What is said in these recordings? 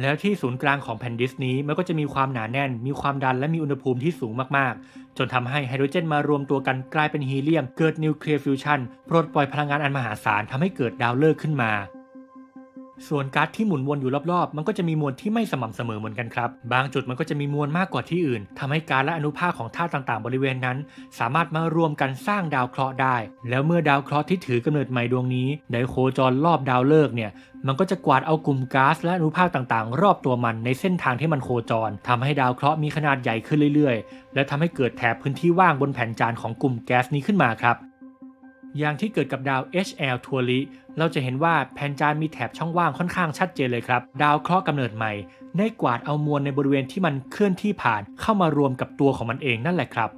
แล้วที่ศูนย์กลางของแผ่นดิสนี้มันก็จะมีความหนาแน่น มีความดันและมีอุณหภูมิที่สูงมากๆ จนทำให้ไฮโดรเจนมารวมตัวกันกลายเป็นฮีเลียม เกิดนิวเคลียร์ฟิวชันปลดปล่อยพลังงานอันมหาศาลทำให้เกิดดาวฤกษ์ขึ้นมา ส่วนก๊าซที่หมุนวนอยู่รอบๆ มันก็จะมีมวลที่ไม่สม่ำเสมอเหมือนกันครับ บางจุดมันก็จะมีมวลมากกว่าที่อื่นทำให้กาซและอนุภาคของธาตุต่างๆ บริเวณนั้น สามารถมารวมกันสร้างดาวเคราะห์ได้ แล้วเมื่อดาวเคราะห์ที่ถือกำเนิดใหม่ดวงนี้ได้โคจรรอบดาวฤกษ์เนี่ย มันก็จะกวาดเอากลุ่มก๊าซและอนุภาคต่างๆ รอบตัวมันในเส้นทางที่มันโคจรทำให้ดาวเคราะห์มีขนาดใหญ่ขึ้นเรื่อยๆ และทำให้เกิดแถบพื้นที่ว่างบนแผ่นจานของกลุ่มแก๊สนี้ขึ้นมาครับ อย่างที่เกิดกับดาว HL ทัวริเราจะเห็นว่าแผ่นจานมีแถบช่องว่างค่อนข้างชัดเจนเลยครับ ดาวเคราะห์กำเนิดใหม่ ได้กวาดเอามวลในบริเวณที่มันเคลื่อนที่ผ่านเข้ามารวมกับตัวของมันเองนั่นแหละครับ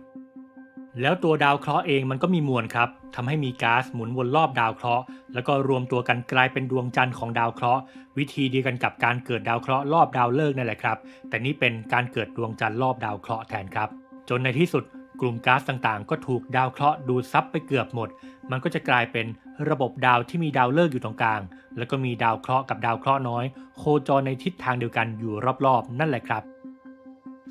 แล้วตัวดาวเคราะห์เองมันก็มีมวลครับทำให้มีก๊าซหมุนวนรอบดาวเคราะห์ แล้วก็รวมตัวกันกลายเป็นดวงจันทร์ของดาวเคราะห์ วิธีเดียวกันกับการเกิดดาวเคราะห์รอบดาวฤกษ์นั่นแหละครับ แต่นี่เป็นการเกิดดวงจันทร์รอบดาวเคราะห์แทนครับ จนในที่สุด กลุ่มก๊าซต่างๆ ก็ถูกดาวเคราะห์ดูดซับไปเกือบหมด มันก็จะกลายเป็นระบบดาวที่มีดาวฤกษ์อยู่ตรงกลาง แล้วก็มีดาวเคราะห์กับดาวเคราะห์น้อย โคจรในทิศทางเดียวกันอยู่รอบๆ นั่นแหละครับ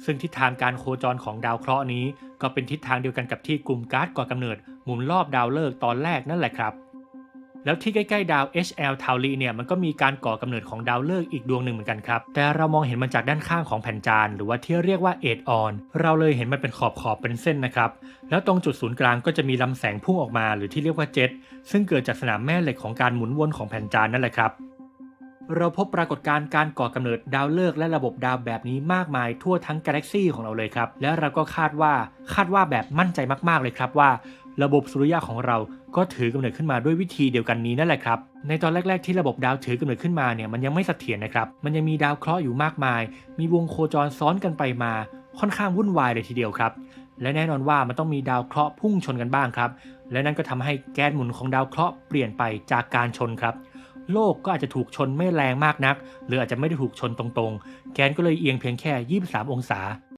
ซึ่งทิศทางการโคจรของดาวเคราะห์นี้ ก็เป็นทิศทางเดียวกันกับที่กลุ่มก๊าซก่อกำเนิด หมุนรอบดาวฤกษ์ตอนแรกนั่นแหละครับ แล้วที่ใกล้ๆดาว HL ทาลีเนี่ยมันก็มีการก่อกำเนิดของดาวฤกษ์อีกดวงหนึ่งเหมือนกันครับ แต่เรามองเห็นมันจากด้านข้างของแผ่นจาน หรือว่าที่เรียกว่าเอดออน เราเลยเห็นมันเป็นขอบๆเป็นเส้นนะครับ แล้วตรงจุดศูนย์กลางก็จะมีลำแสงพุ่งออกมา หรือที่เรียกว่าเจ็ตซึ่งเกิดจากสนามแม่เหล็กของการหมุนวนของแผ่นจานนั่นแหละครับเราพบปรากฏการณ์การก่อกำเนิดดาวฤกษ์และระบบดาวแบบนี้มากมายทั่วทั้งกาแล็กซีของเราเลยครับ และเราก็คาดว่าคาดว่าแบบมั่นใจมากๆเลยครับว่า ระบบสุริยะของเราก็ถือกำเนิดขึ้นมาด้วยวิธีเดียวกันนี้นั่นแหละครับ ในตอนแรก ๆ ที่ระบบดาวถือกำเนิดขึ้นมาเนี่ยมันยังไม่เสถียรนะครับ มันยังมีดาวเคราะห์อยู่มากมาย มีวงโคจรซ้อนกันไปมา ค่อนข้างวุ่นวายเลยทีเดียวครับ และแน่นอนว่ามันต้องมีดาวเคราะห์พุ่งชนกันบ้างครับ และนั่นก็ทำให้แกนหมุนของดาวเคราะห์เปลี่ยนไปจากการชนครับโลกก็อาจจะถูกชนไม่แรงมากนัก หรืออาจจะไม่ได้ถูกชนตรงๆ แกนก็เลยเอียงเพียงแค่ 23 องศา